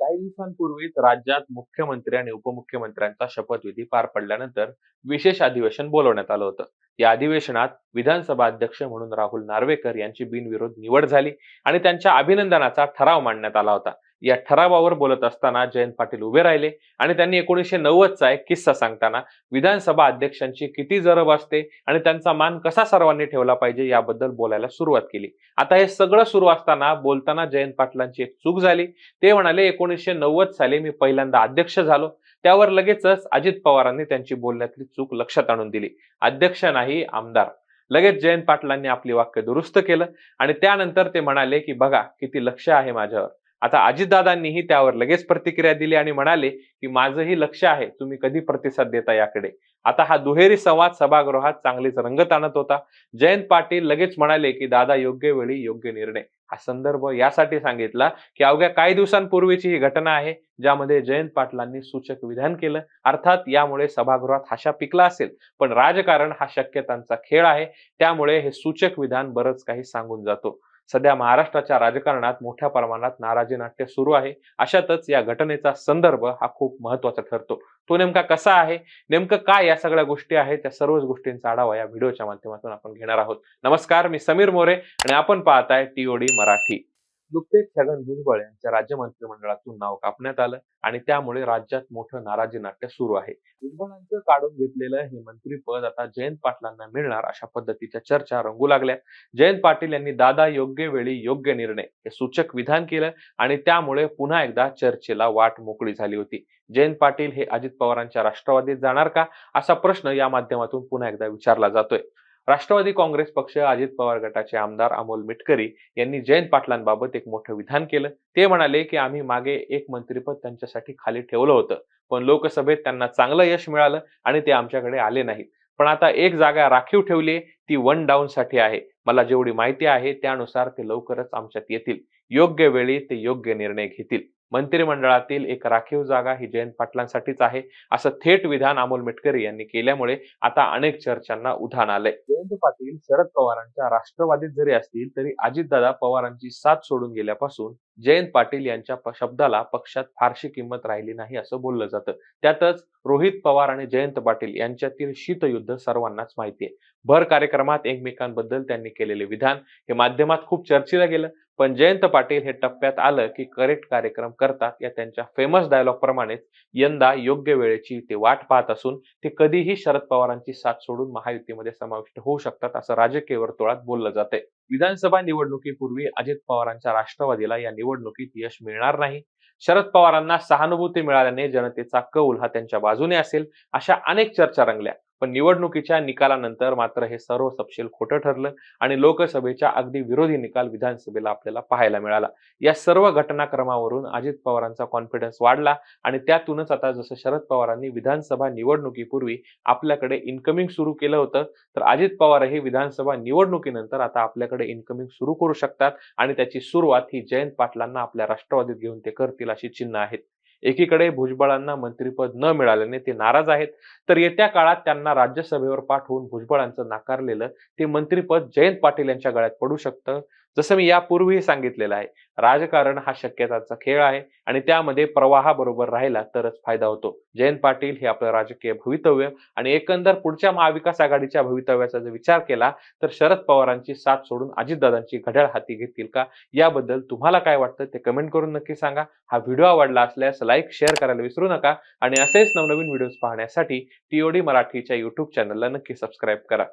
काही दिवसांपूर्वीच राज्यात मुख्यमंत्री आणि उपमुख्यमंत्र्यांचा शपथविधी पार पडल्यानंतर विशेष अधिवेशन बोलवण्यात आलं होतं. या अधिवेशनात विधानसभा अध्यक्ष म्हणून राहुल नार्वेकर यांची बिनविरोध निवड झाली आणि त्यांच्या अभिनंदनाचा ठराव मांडण्यात आला होता. या ठरावावर बोलत असताना जयंत पाटील उभे राहिले आणि त्यांनी एकोणीसशे नव्वदचा एक किस्सा सांगताना विधानसभा अध्यक्षांची किती जरब असते आणि त्यांचा मान कसा सर्वांनी ठेवला पाहिजे याबद्दल बोलायला सुरुवात केली. आता हे सगळं सुरू असताना बोलताना जयंत पाटलांची एक चूक झाली. ते म्हणाले एकोणीसशे नव्वद साली मी पहिल्यांदा अध्यक्ष झालो. त्यावर लगेचच अजित पवारांनी त्यांची बोलण्यातली चूक लक्षात आणून दिली. अध्यक्ष नाही आमदार. लगेच जयंत पाटलांनी आपली वाक्य दुरुस्त केलं आणि त्यानंतर ते म्हणाले की बघा किती लक्ष आहे माझ्यावर. आता अजितदादांनीही त्यावर लगेच प्रतिक्रिया दिली आणि म्हणाले की माझंही लक्ष आहे तुम्ही कधी प्रतिसाद देता याकडे? आता हा दुहेरी संवाद सभागृहात चांगलीच रंगत आणत होता. जयंत पाटील लगेच म्हणाले की दादा योग्य वेळी योग्य निर्णय. हा संदर्भ यासाठी सांगितला की अवघ्या काही दिवसांपूर्वीची ही घटना आहे ज्यामध्ये जयंत पाटलांनी सूचक विधान केलं. अर्थात यामुळे सभागृहात हाशा पिकला असेल पण राजकारण हा शक्यतांचा खेळ आहे त्यामुळे हे सूचक विधान बरंच काही सांगून जातो. सध्या महाराष्ट्राच्या राजकारणात मोठ्या प्रमाणात नाराजी नाट्य सुरू आहे. अशातच या घटनेचा संदर्भ हा खूप महत्त्वाचा ठरतो. तो नेमका कसा आहे? नेमकं काय या सगळ्या गोष्टी आहेत? त्या सर्वच गोष्टींचा आढावा या व्हिडिओच्या माध्यमातून आपण घेणार आहोत. नमस्कार मी समीर मोरे आणि आपण पाहताय टीओडी मराठी. नुकतेच छगन भुजबळ यांच्या राज्य मंत्रिमंडळातून नाव कापण्यात आलं आणि त्यामुळे राज्यात मोठं नाराजी नाट्य सुरू आहे. भुजबळांचं काढून घेतलेलं हे मंत्रीपद आता जयंत पाटलांना मिळणार अशा पद्धतीच्या चर्चा रंगू लागल्या. जयंत पाटील यांनी दादा योग्य वेळी योग्य निर्णय हे सूचक विधान केलं आणि त्यामुळे पुन्हा एकदा चर्चेला वाट मोकळी झाली होती. जयंत पाटील हे अजित पवारांच्या राष्ट्रवादीत जाणार का? असा प्रश्न या माध्यमातून पुन्हा एकदा विचारला जातोय. राष्ट्रवादी काँग्रेस पक्ष अजित पवार गटाचे आमदार अमोल मिटकरी यांनी जयंत पाटलांबाबत एक मोठं विधान केलं. ते म्हणाले की आम्ही मागे एक मंत्रीपद त्यांच्यासाठी खाली ठेवलं होतं पण लोकसभेत त्यांना चांगलं यश मिळालं आणि ते आमच्याकडे आले नाहीत. पण आता एक जागा राखीव ठेवली ती वन डाऊन साठी आहे. मला जेवढी माहिती आहे त्यानुसार ते लवकरच आमच्यात येतील. योग्य वेळी ते योग्य निर्णय घेतील. मंत्रिमंडळातील एक राखीव जागा ही जयंत पाटलांसाठीच आहे. असं थेट विधान अमोल मिटकरी यांनी केल्यामुळे आता अनेक चर्चांना उधाण आलंय. जयंत पाटील शरद पवारांच्या राष्ट्रवादीत जरी असतील तरी अजितदादा पवारांची साथ सोडून गेल्यापासून जयंत पाटील यांच्या शब्दाला पक्षात फारशी किंमत राहिली नाही असं बोललं जातं. त्यातच रोहित पवार आणि जयंत पाटील यांच्यातील शीतयुद्ध सर्वांनाच माहिती आहे भर कार्यक्रमात एकमेकांबद्दल त्यांनी केलेले विधान हे माध्यमात खूप चर्चेला गेलं. पण जयंत पाटील हे टप्प्यात आलं की करेक्ट कार्यक्रम करतात या त्यांच्या फेमस डायलॉग प्रमाणेच. यंदा योग्य वेळेची ते वाट पाहत असून ते कधीही शरद पवारांची साथ सोडून महायुतीमध्ये समाविष्ट होऊ शकतात असं राजकीय वर्तुळात बोललं जाते विधानसभा निवडणुकीपूर्वी अजित पवारांच्या राष्ट्रवादीला या निवडणुकीत यश मिळणार नाही. शरद पवारांना सहानुभूती मिळाल्याने जनतेचा कौल हा त्यांच्या बाजूने असेल अशा अनेक चर्चा रंगल्या. पण निवडणुकीच्या निकालानंतर मात्र हे सर्व तपशील खोटं ठरलं आणि लोकसभेच्या अगदी विरोधी निकाल विधानसभेला आपल्याला पाहायला मिळाला. या सर्व घटनाक्रमावरून अजित पवारांचा कॉन्फिडन्स वाढला आणि त्यातूनच आता जसं शरद पवारांनी विधानसभा निवडणुकीपूर्वी आपल्याकडे इन्कमिंग सुरू केलं होतं तर अजित पवारही विधानसभा निवडणुकीनंतर आता आपल्याकडे इन्कमिंग सुरू करू शकतात आणि त्याची सुरुवात ही जयंत पाटलांना आपल्या राष्ट्रवादीत घेऊन ते करतील अशी चिन्ह आहेत. एकीकडे भुजबळांना मंत्रीपद न मिळाल्याने ते नाराज आहेत. तर येत्या काळात त्यांना राज्यसभेवर पाठवून भुजबळांचं नाकारलेलं ते मंत्रीपद जयंत पाटील यांच्या गळ्यात पडू शकतं. जसं मी यापूर्वीही सांगितलेलं आहे राजकारण हा शक्यताचा खेळ आहे आणि त्यामध्ये प्रवाहाबरोबर राहिला तरच फायदा होतो. जयंत पाटील हे आपलं राजकीय भवितव्य आणि एकंदर पुढच्या महाविकास आघाडीच्या भवितव्याचा जर विचार केला तर शरद पवारांची साथ सोडून अजितदादांची घड्याळ हाती घेतील का? याबद्दल तुम्हाला काय वाटतं ते कमेंट करून नक्की सांगा. हा व्हिडिओ आवडला असल्यास लाईक शेअर करायला विसरू नका आणि असेच नवनवीन व्हिडिओज पाहण्यासाठी टीओडी मराठीच्या युट्यूब चॅनलला नक्की सबस्क्राईब करा.